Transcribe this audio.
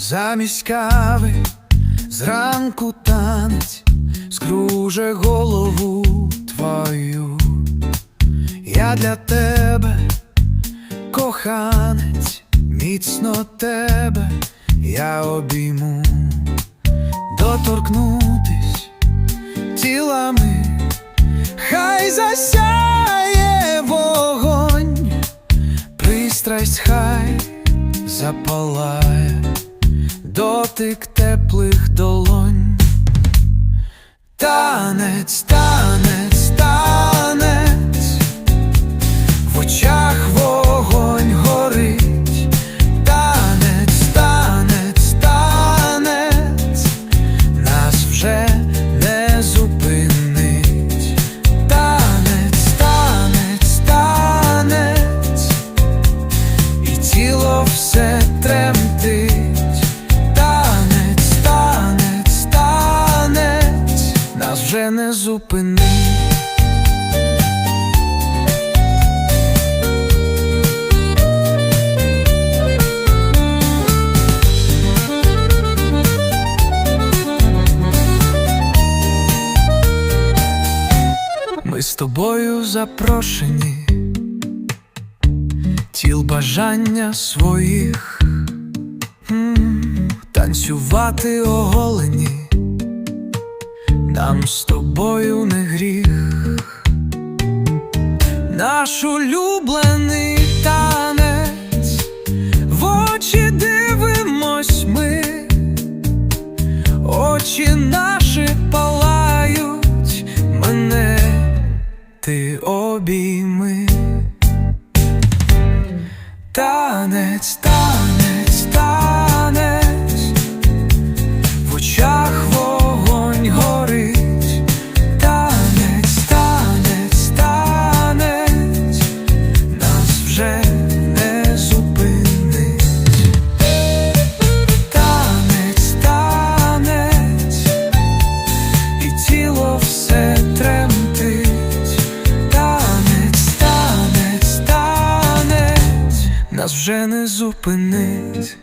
Замість кави зранку танець скруже голову твою. Я для тебе коханець, міцно тебе я обійму, доторкнутись тілами, хай засяє вогонь, пристрасть хай запалає, дотик теплих долонь. Танець, танець, вже не зупинить. Ми з тобою запрошені, тіл бажання своїх, М, танцювати оголені, нам з тобою не гріх, наш улюблений танець, в очі дивимось ми, очі наші палають мене. Ти обійми. Танець, танець, нас вже не зупинить.